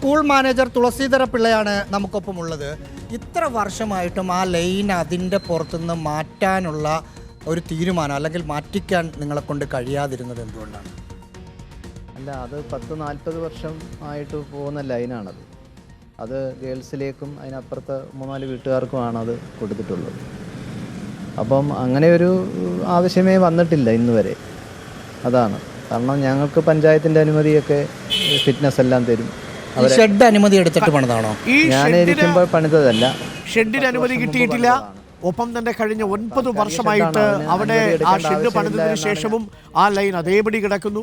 School manager തുളസീധര പിള്ളയാണ് നമുക്കൊപ്പം ഉള്ളത് ഇത്ര വർഷമായിട്ടും ആ ലൈൻ അതിന്റെ പുറത്തുനിന്ന് മാറ്റാനുള്ള ഒരു തീരുമാനം അല്ലെങ്കിൽ മാറ്റിക്കാൻ നിങ്ങളെ കൊണ്ട് കഴിയാതിരുന്നത് എന്തുകൊണ്ടാണ്? അല്ല അത് പത്ത് നാൽപ്പത് വർഷം ആയിട്ട് പോകുന്ന ലൈനാണത്. അത് ഗേൾസിലേക്കും അതിനപ്പുറത്തെ മൂന്നാൽ വീട്ടുകാർക്കുമാണ് അത് കൊടുത്തിട്ടുള്ളത്. അപ്പം അങ്ങനെ ഒരു ആവശ്യമേ വന്നിട്ടില്ല ഇന്ന് വരെ. അതാണ്. കാരണം ഞങ്ങൾക്ക് പഞ്ചായത്തിന്റെ അനുമതിയൊക്കെ ഫിറ്റ്നസ് എല്ലാം തരും. ഷെഡ് അനുമതി എടുത്തിട്ട് പണിതാണോ? ഈ ഞാൻ ഇരിക്കുമ്പോൾ പണിതതല്ല. ഷെഡിന് അനുമതി കിട്ടിയിട്ടില്ല. ഒപ്പം തന്നെ കഴിഞ്ഞ ഒൻപത് വർഷമായിട്ട് അവിടെ ആ ഷെഡ് പണിതതിനു ശേഷവും ആ ലൈൻ അതേപടി കിടക്കുന്നു.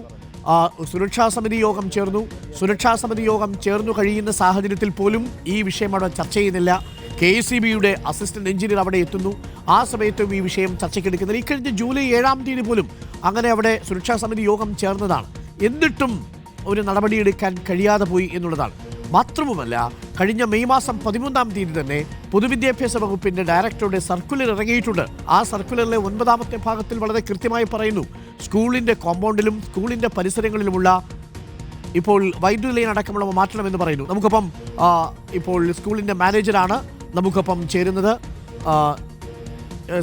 ആ സുരക്ഷാ സമിതി യോഗം ചേർന്നു. സുരക്ഷാ സമിതി യോഗം ചേർന്നു കഴിയുന്ന സാഹചര്യത്തിൽ പോലും ഈ വിഷയം അവിടെ ചർച്ച ചെയ്യുന്നില്ല. കെ എസ് സി ബിയുടെ അസിസ്റ്റന്റ് എഞ്ചിനീയർ അവിടെ എത്തുന്നു. ആ സമയത്തും ഈ വിഷയം ചർച്ചയ്ക്കെടുക്കുന്നില്ല. ഇക്കഴിഞ്ഞ ജൂലൈ ഏഴാം തീയതി പോലും അങ്ങനെ അവിടെ സുരക്ഷാ സമിതി യോഗം ചേർന്നതാണ്. എന്നിട്ടും ഒരു നടപടിയെടുക്കാൻ കഴിയാതെ പോയി എന്നുള്ളതാണ്. മാത്രവുമല്ല കഴിഞ്ഞ മെയ് മാസം പതിമൂന്നാം തീയതി തന്നെ പൊതുവിദ്യാഭ്യാസ വകുപ്പിന്റെ ഡയറക്ടറുടെ സർക്കുലർ ഇറങ്ങിയിട്ടുണ്ട്. ആ സർക്കുലറിലെ ഒൻപതാമത്തെ ഭാഗത്തിൽ വളരെ കൃത്യമായി പറയുന്നു സ്കൂളിന്റെ കോമ്പൗണ്ടിലും സ്കൂളിന്റെ പരിസരങ്ങളിലുമുള്ള ഇപ്പോൾ വൈദ്യുതി ലൈൻ അടക്കമുള്ളവ മാറ്റണമെന്ന് പറയുന്നു. നമുക്കൊപ്പം ഇപ്പോൾ സ്കൂളിന്റെ മാനേജറാണ് നമുക്കൊപ്പം ചേരുന്നത്.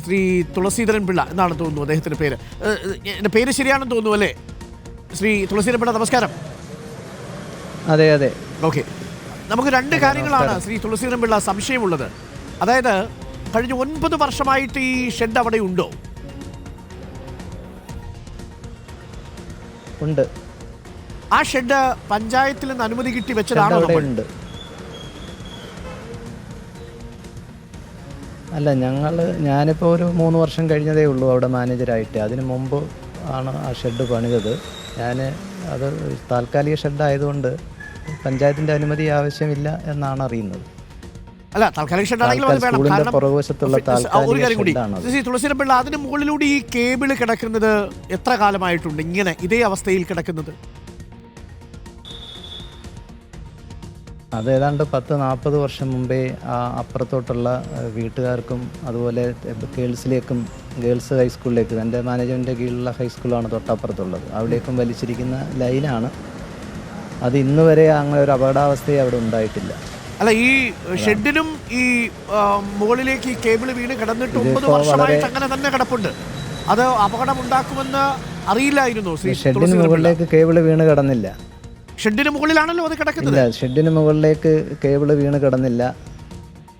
ശ്രീ തുളസീധരൻ പിള്ള എന്നാണ് തോന്നുന്നു അദ്ദേഹത്തിന്റെ പേര്. എന്റെ പേര് ശരിയാണെന്ന് തോന്നുന്നു അല്ലേ? ശ്രീ തുളസീധരൻ പിള്ള നമസ്കാരം. അതെ അതെ. ഓക്കെ. നമുക്ക് രണ്ട് കാര്യങ്ങളാണ് ശ്രീ തുളസീധരൻ പിള്ള സംശയമുള്ളത്. അതായത് കഴിഞ്ഞ ഒൻപത് വർഷമായിട്ട് ഈ ഷെഡ് അവിടെ ഉണ്ടോ? ഉണ്ട്. ആ ഷെഡ് പഞ്ചായത്തിൽ നിന്ന് അനുമതി കിട്ടി വെച്ചതാണോ നമ്മൾ? ഉണ്ട്. അല്ല ഞങ്ങൾ ഞാനിപ്പോൾ ഒരു മൂന്ന് വർഷം കഴിഞ്ഞതേ ഉള്ളൂ അവിടെ മാനേജരായിട്ട്. അതിന് മുമ്പ് ആണ് ആ ഷെഡ് പണിതത്. ഞാൻ അത് താൽക്കാലിക ഷെഡ് ആയതുകൊണ്ട് പഞ്ചായത്തിന്റെ അനുമതി ആവശ്യമില്ല എന്നാണ് അറിയുന്നത്. അല്ല താൽക്കാലിക ഷെഡ് ആണെങ്കിലും അത് വേണം. കാരണം ഒരു കാര്യം കൂടി. ശ്രീ പിള്ള അതിന് മുകളിലൂടെ ഈ കേബിൾ കിടക്കുന്നത് എത്ര കാലമായിട്ടുണ്ട്? ഇങ്ങനെ ഇതേ അവസ്ഥയിൽ കിടക്കുന്നത്. അത് ഏതാണ്ട് പത്ത് നാൽപ്പത് വർഷം മുമ്പേ ആ അപ്പുറത്തോട്ടുള്ള വീട്ടുകാർക്കും അതുപോലെ ഗേൾസിലേക്കും ഗേൾസ് ഹൈസ്കൂളിലേക്ക് എന്റെ മാനേജ്മെന്റിന്റെ കീഴിലുള്ള ഹൈസ്കൂളാണ് തൊട്ടപ്പുറത്തുള്ളത്. അവിടേക്കും വലിച്ചിരിക്കുന്ന ലൈനാണ്. അത് ഇന്ന് വരെ അങ്ങനെ ഒരു അപകടാവസ്ഥയെ അവിടെ ഉണ്ടായിട്ടില്ല. അല്ല ഈ ഷെഡിനും ഈ മുകളിലേക്ക് ഈ കേബിൾ വീണ് കിടന്നിട്ട് ഒമ്പത് വർഷമായിട്ട് അങ്ങനെ തന്നെ കിടപ്പുണ്ട്. അത് അപകടം ഉണ്ടാക്കുമെന്ന് അറിയില്ലായിരുന്നു ഷെഡിന് മുകളിലേക്ക് കേബിൾ വീണ് കിടന്നില്ല. ഷെഡിന് മുകളിലാണല്ലോ അത് കിടക്കുന്നത്. ഷെഡിന് മുകളിലേക്ക് കേബിൾ വീണ് കിടന്നില്ല.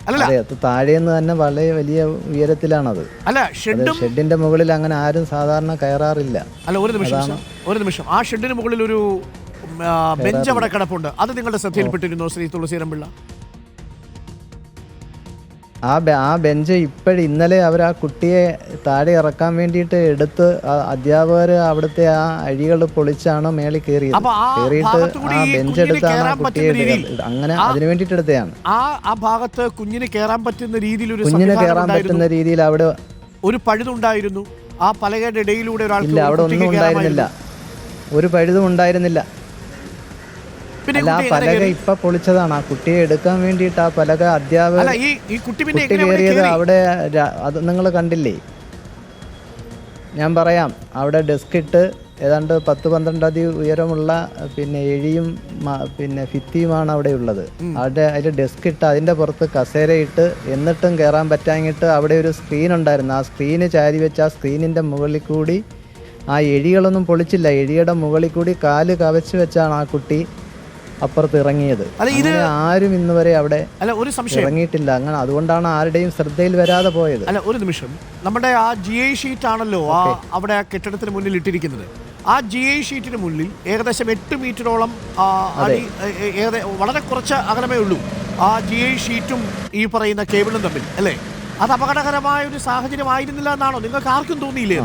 അതെ അത് താഴേന്ന് തന്നെ വളരെ വലിയ ഉയരത്തിലാണത്. അല്ല ഷെഡിന്റെ മുകളിൽ അങ്ങനെ ആരും സാധാരണ കയറാറില്ല. അല്ല ഒരു നിമിഷം ഒരു നിമിഷം. ആ ഷെഡിന് മുകളിൽ ഒരു ബെഞ്ച് അവിടെ കിടപ്പുണ്ട്. അത് നിങ്ങളുടെ ശ്രദ്ധയിൽപ്പെട്ടിരുന്നോ ശ്രീ തുളസീധരൻ പിള്ള ആ ആ ബെഞ്ച് ഇപ്പോഴും ഇന്നലെ അവർ ആ കുട്ടിയെ താഴെ ഇറക്കാൻ വേണ്ടിയിട്ട് എടുത്ത് അധ്യാപകർ അവിടുത്തെ ആ അഴികൾ പൊളിച്ചാണ് മേളിൽ കയറിയത്. കയറിയിട്ട് ആ ബെഞ്ച് എടുത്താണ് ആ കുട്ടിയെ അങ്ങനെ അതിനു വേണ്ടിയിട്ട് എടുത്തതാണ്. ആ ആ ഭാഗത്ത് കുഞ്ഞിന് കയറാൻ പറ്റുന്ന രീതിയിൽ ഒരു കുഞ്ഞിന് കയറാൻ പറ്റുന്ന രീതിയിൽ അവിടെ ഒരു പഴുതുണ്ടായിരുന്നു. ആ പലകയുടെ ഇടയിലൂടെ ഒരാൾ ഇല്ല അവിടെ ഒന്നും ഉണ്ടായിരുന്നില്ല. ഒരു പഴുതും ഉണ്ടായിരുന്നില്ല. അല്ല ആ പലക? ഇപ്പൊ പൊളിച്ചതാണ്. ആ കുട്ടിയെ എടുക്കാൻ വേണ്ടിട്ട് ആ പലക അധ്യാപക കുട്ടി കയറിയത് അവിടെ അത് നിങ്ങൾ കണ്ടില്ലേ? ഞാൻ പറയാം. അവിടെ ഡെസ്ക് ഇട്ട് ഏതാണ്ട് പത്ത് പന്ത്രണ്ട് അടി ഉയരമുള്ള പിന്നെ എഴിയും പിന്നെ ഫിത്തിയുമാണ് അവിടെ ഉള്ളത്. അവിടെ അതിൽ ഡെസ്ക് ഇട്ട് അതിന്റെ പുറത്ത് കസേര ഇട്ട് എന്നിട്ടും കയറാൻ പറ്റാങ്ങിട്ട് അവിടെ ഒരു സ്ക്രീൻ ഉണ്ടായിരുന്നു. ആ സ്ക്രീന് ചാരി വെച്ച് ആ സ്ക്രീനിന്റെ മുകളിൽ കൂടി ആ എഴികളൊന്നും പൊളിച്ചില്ല. എഴിയുടെ മുകളിൽ കൂടി കാൽ കവച്ച് വെച്ചാണ് ആ കുട്ടി അപ്പുറത്ത് ഇറങ്ങിയത്. അല്ല, ഇത് ആരും ഇന്ന് വരെ അവിടെ അല്ല ഒരു സംശയം. ഇറങ്ങിയിട്ടില്ല. അങ്ങനെ അതുകൊണ്ടാണ് ആരുടെയും ശ്രദ്ധയിൽ വരാതെ പോയത്. അല്ല ഒരു നിമിഷം. നമ്മുടെ ആ ജി ഐ ഷീറ്റ് ആണല്ലോ ആ അവിടെ ആ കെട്ടിടത്തിന് മുന്നിൽ ഇട്ടിരിക്കുന്നത്. ആ ജി ഐ ഷീറ്റിന് മുന്നിൽ ഏകദേശം എട്ട് മീറ്ററോളം വളരെ കുറച്ച് അകലമേ ഉള്ളൂ. ആ ജി ഐ ഷീറ്റും ഈ പറയുന്ന കേബിളും തമ്മിൽ അല്ലേ? അത് അപകടകരമായ ഒരു സാഹചര്യം ആയിരുന്നില്ല എന്നാണോ? നിങ്ങൾക്ക് ആർക്കും തോന്നിയില്ലേ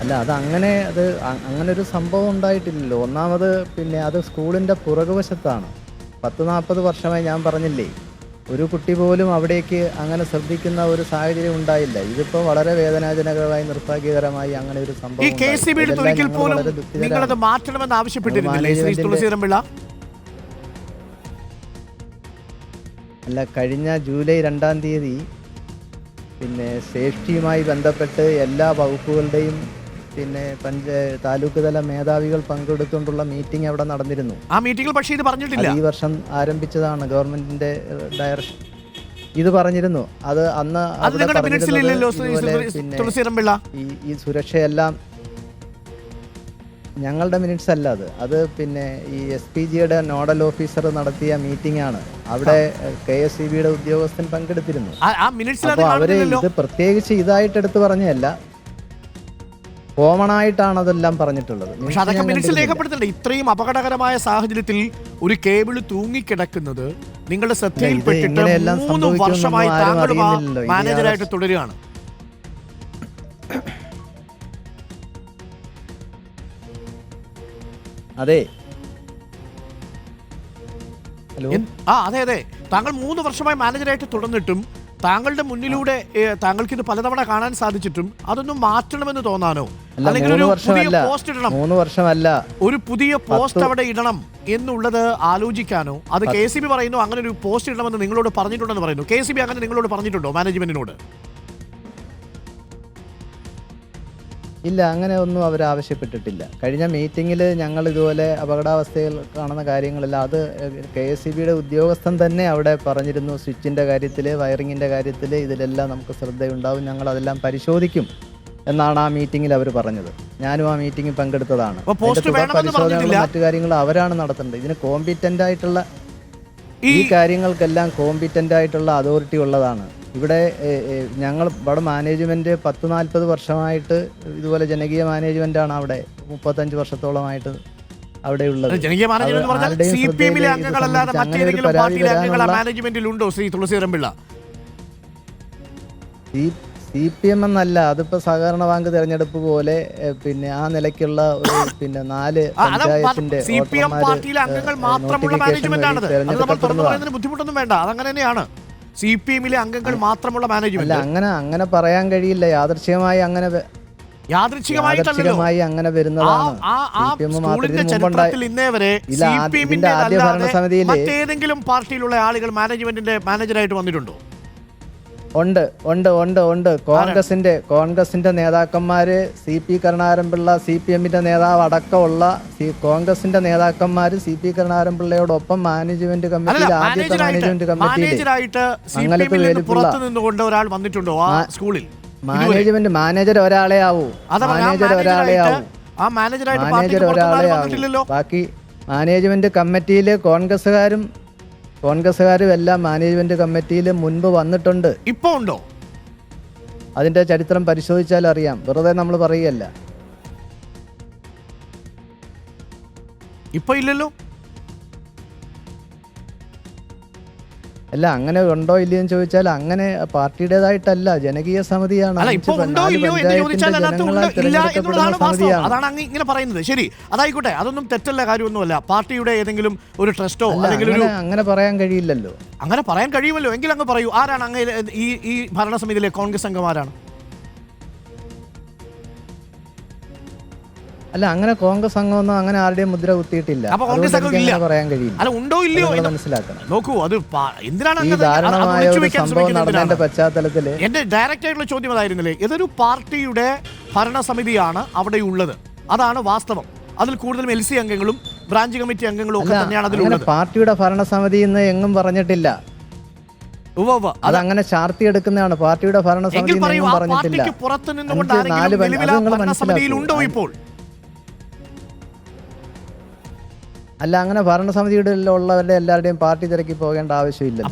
അല്ല അത് അങ്ങനെ അത് അങ്ങനെ ഒരു സംഭവം ഉണ്ടായിട്ടില്ലല്ലോ ഒന്നാമത് പിന്നെ അത് സ്കൂളിന്റെ പുറകുവശത്താണ് പത്ത് നാൽപ്പത് വർഷമായി ഞാൻ പറഞ്ഞില്ലേ ഒരു കുട്ടി പോലും അവിടേക്ക് അങ്ങനെ ശ്രദ്ധിക്കുന്ന ഒരു സാഹചര്യം ഉണ്ടായില്ല ഇതിപ്പോൾ വളരെ വേദനാജനകമായി നിർഭാഗ്യകരമായി അങ്ങനെ ഒരു സംഭവം ഈ കെ ഉണ്ടായി. സി ബിയുടെ ഒരിക്കൽ പോലും വളരെ ദുഃഖിതരാണ്. നിങ്ങളത് മാറ്റണമെന്ന് ആവശ്യപ്പെട്ടിരുന്നില്ലേ ശ്രീ മാനേജ്മെന്റിന്റെ- തുളസീധരൻ പിള്ള അല്ല കഴിഞ്ഞ ജൂലൈ രണ്ടാം തീയതി പിന്നെ സേഫ്റ്റിയുമായി ബന്ധപ്പെട്ട് എല്ലാ വകുപ്പുകളുടെയും പിന്നെ പഞ്ചായത്ത് താലൂക്ക് തല മേധാവികൾ പങ്കെടുത്തുകൊണ്ടുള്ള മീറ്റിംഗ് അവിടെ നടന്നിരുന്നു. ആ മീറ്റിംഗിൽ പക്ഷേ ഇത് പറഞ്ഞിട്ടില്ല. ഈ വർഷം ആരംഭിച്ചതാണ് ഗവൺമെന്റിന്റെ ഡയറക്ഷൻ ഇത് പറഞ്ഞിരുന്നു. അത് അന്ന് പിന്നെ ഈ സുരക്ഷയെല്ലാം ഞങ്ങളുടെ മിനിറ്റ്സ് അല്ല അത്. അത് പിന്നെ ഈ എസ് പി ജിയുടെ നോഡൽ ഓഫീസർ നടത്തിയ മീറ്റിംഗ് ആണ്. അവിടെ കെ എസ് സി ബിയുടെ ഉദ്യോഗസ്ഥൻ പങ്കെടുത്തിരുന്നു. അവർ ഇത് പ്രത്യേകിച്ച് ഇതായിട്ട് എടുത്തു പറഞ്ഞതല്ല. കോമൺ ആയിട്ടാണ് അതെല്ലാം പറഞ്ഞിട്ടുള്ളത്. പക്ഷെ അതൊക്കെ മിനിറ്റ്സിൽ. രേഖപ്പെടുത്തണ്ടേ ഇത്രയും അപകടകരമായ സാഹചര്യത്തിൽ ഒരു കേബിൾ തൂങ്ങിക്കിടക്കുന്നത് നിങ്ങളുടെ ശ്രദ്ധയിൽപ്പെട്ടിട്ട് മൂന്ന് വർഷമായി അറിയുന്നില്ലല്ലോ. മാനേജരായിട്ട് തുടരുകയാണ്. അതെ. ആ അതെ അതെ. താങ്കൾ മൂന്ന് വർഷമായി മാനേജരായിട്ട് തുടർന്നിട്ടും താങ്കളുടെ മുന്നിലൂടെ താങ്കൾക്ക് ഇത് പലതവണ കാണാൻ സാധിച്ചിട്ടും അതൊന്നും മാറ്റണമെന്ന് തോന്നാനോ? അല്ലെങ്കിൽ ഒരു പുതിയ പോസ്റ്റ് ഇടണം. മൂന്ന് വർഷമല്ല. ഒരു പുതിയ പോസ്റ്റ് അവിടെ ഇടണം എന്നുള്ളത് ആലോചിക്കാനോ? അത് കെ സി ബി പറയുന്നു അങ്ങനെ ഒരു പോസ്റ്റ് ഇടണമെന്ന് നിങ്ങളോട് പറഞ്ഞിട്ടുണ്ടെന്ന് പറയുന്നു. കെ സി ബി അങ്ങനെ നിങ്ങളോട് പറഞ്ഞിട്ടുണ്ടോ മാനേജ്മെന്റിനോട് ഇല്ല അങ്ങനെ ഒന്നും അവർ ആവശ്യപ്പെട്ടിട്ടില്ല. കഴിഞ്ഞ മീറ്റിങ്ങിൽ ഞങ്ങൾ ഇതുപോലെ അപകടാവസ്ഥയിൽ കാണുന്ന കാര്യങ്ങളെല്ലാം അത് കെ എസ് സി ബിയുടെ ഉദ്യോഗസ്ഥൻ തന്നെ അവിടെ പറഞ്ഞിരുന്നു. സ്വിച്ചിന്റെ കാര്യത്തിൽ വയറിങ്ങിന്റെ കാര്യത്തിൽ ഇതിലെല്ലാം നമുക്ക് ശ്രദ്ധയുണ്ടാവും ഞങ്ങൾ അതെല്ലാം പരിശോധിക്കും എന്നാണ് ആ മീറ്റിങ്ങിൽ അവർ പറഞ്ഞത്. ഞാനും ആ മീറ്റിംഗിൽ പങ്കെടുത്തതാണ്. പരിശോധനകളും മറ്റു കാര്യങ്ങളും അവരാണ് നടത്തുന്നത് ഇതിന് കോമ്പിറ്റന്റ് ആയിട്ടുള്ള ഈ ഈ കാര്യങ്ങൾക്കെല്ലാം കോമ്പിറ്റന്റ് ആയിട്ടുള്ള അതോറിറ്റി ഉള്ളതാണ്. ഇവിടെ ഞങ്ങൾ ഇവിടെ മാനേജ്മെന്റ് പത്ത് നാൽപ്പത് വർഷമായിട്ട് ഇതുപോലെ ജനകീയ മാനേജ്മെന്റാണ് അവിടെ. മുപ്പത്തഞ്ച് വർഷത്തോളമായിട്ട് അവിടെ ഉള്ളത്. ജനകീയ മാനേജ്മെന്റ് സി പി എമ്മിലെ അംഗങ്ങളല്ലാതെ മറ്റേതെങ്കിലും പാർട്ടിയിലെ അംഗങ്ങൾ Shri Thulaseerampillai C P M എന്നല്ല അതിപ്പോ സഹകരണ ബാങ്ക് തെരഞ്ഞെടുപ്പ് പോലെ പിന്നെ ആ നിലയ്ക്കുള്ള ഒരു പിന്നെ നാല് പഞ്ചായത്തിന്റെ സി പി എം പാർട്ടിയിലെ അംഗങ്ങൾ മാത്രമുള്ള മാനേജ്മെന്റ്. പറയുന്നതിന് ബുദ്ധിമുട്ടൊന്നും വേണ്ട. അതങ്ങനെ തന്നെയാണ് സി പി എമ്മിലെ അംഗങ്ങൾ മാത്രമുള്ള അല്ല മാനേജ്മെന്റ് അങ്ങനെ അങ്ങനെ പറയാൻ കഴിയില്ല. യാദൃശ്ചികമായി അങ്ങനെ അങ്ങനെ വരുന്നതാണ്. ആദ്യ ഭരണസമിതിയിൽ മറ്റേതെങ്കിലും പാർട്ടിയിലുള്ള ആളുകൾ മാനേജ്മെന്റിന്റെ മാനേജറായിട്ട് വന്നിട്ടുണ്ടോ? ഉണ്ട് ഉണ്ട് ഉണ്ട് ഉണ്ട്. കോൺഗ്രസിന്റെ കോൺഗ്രസിന്റെ നേതാക്കന്മാര് C P Karunakaranpillai C P എമ്മിന്റെ നേതാവ് അടക്കമുള്ള കോൺഗ്രസിന്റെ നേതാക്കന്മാര് സി പി കരുണാകരൻപിള്ളയോടൊപ്പം മാനേജ്മെന്റ് കമ്മിറ്റിയിൽ ആദ്യത്തെ മാനേജ്മെന്റ് കമ്മിറ്റിയിൽ സ്കൂളിൽ? മാനേജ്മെന്റ് മാനേജർ ഒരാളെ ആവൂ മാനേജർ ഒരാളെ ആവും മാനേജർ ഒരാളെ ആവൂ ബാക്കി മാനേജ്മെന്റ് കമ്മിറ്റിയിൽ കോൺഗ്രസ്സുകാരും കോൺഗ്രസ്സുകാരും എല്ലാം മാനേജ്മെന്റ് കമ്മിറ്റിയിൽ മുൻപ് വന്നിട്ടുണ്ട്. ഇപ്പോ ഉണ്ടോ? അതിന്റെ ചരിത്രം പരിശോധിച്ചാൽ അറിയാം. വെറുതെ നമ്മൾ പറയുകയല്ല. ഇപ്പൊ ഇല്ലല്ലോ? അല്ല അങ്ങനെ ഉണ്ടോ ഇല്ലയോ എന്ന് ചോദിച്ചാൽ അങ്ങനെ പാർട്ടിയുടേതായിട്ടല്ല ജനകീയ സമിതിയാണ്. അതാണ് അങ്ങ് ഇങ്ങനെ പറയുന്നത്. ശരി അതായിക്കോട്ടെ. അതൊന്നും തെറ്റല്ല കാര്യമൊന്നുമല്ല. പാർട്ടിയുടെ ഏതെങ്കിലും ഒരു ട്രസ്റ്റോ അല്ലെങ്കിൽ ഒരു അങ്ങനെ അങ്ങനെ പറയാൻ കഴിയില്ലല്ലോ. അങ്ങനെ പറയാൻ കഴിയുമല്ലോ. എങ്കിൽ അങ്ങ് പറയൂ. ആരാണ് അങ്ങ് ഈ ഈ ഭരണസമിതിയിലെ കോൺഗ്രസ് അംഗമാരാണ്? അല്ല അങ്ങനെ കോൺഗ്രസ് അംഗമൊന്നും അങ്ങനെ ആരുടെയും മുദ്ര കുത്തിയിട്ടില്ല. അപ്പൊ കോൺഗ്രസ് അതുകൊണ്ട് എനിക്ക് അങ്ങനെ പറയാൻ കഴിയില്ല. അല്ല ഉണ്ടോ ഇല്ലയോ നിങ്ങൾ എന്ന് മനസ്സിലാക്കണം. നോക്കൂ അത് പ- എന്തിനാണ് ഈ അങ്ങ് അത് അത് ദാരുണമായ ഒളിച്ചു ഒരു വെക്കാൻ സംഭവം ശ്രമിക്കുന്നത് നടന്നതിന്റെ എന്തിനാണ്? പശ്ചാത്തലത്തിൽ എന്റെ ഡയറക്റ്റ് ആയിട്ടുള്ള ചോദ്യം അതായിരുന്നില്ലേ? ഏതൊരു പാർട്ടിയുടെ ഭരണസമിതിയാണ് അവിടെ ഉള്ളത് അതാണ് വാസ്തവം. അതിൽ കൂടുതലും എൽ സി അംഗങ്ങളും ബ്രാഞ്ച് കമ്മിറ്റി അംഗങ്ങളും ഒക്കെ അല്ല തന്നെയാണ് അങ്ങനെ അതിലുള്ളത് പാർട്ടിയുടെ ഭരണസമിതി എന്ന് എങ്ങും പറഞ്ഞിട്ടില്ല. ഉവ്വ് ഉവ്വ്. അത് അങ്ങനെ ചാർത്തി എടുക്കുന്നതാണ്. പാർട്ടിയുടെ ഭരണസമിതി എങ്കിൽ എന്ന് പറയൂ എങ്ങും ആ പറഞ്ഞിട്ടില്ല. പാർട്ടിക്ക് പുറത്ത് നിന്നുകൊണ്ട് അഞ്ച് നാല് ആരെങ്കിലും പഞ്ച- നിലവിൽ അത് നിങ്ങൾ ഭരണസമിതിയിൽ മനസ്സിലാക്കൂ. ഉണ്ടോ ഇപ്പോൾ? അല്ല അങ്ങനെ ഭരണസമിതിയുടെ ഉള്ളവരുടെ എല്ലാവരുടെയും പാർട്ടി തിരക്കി പോകേണ്ട ആവശ്യമില്ല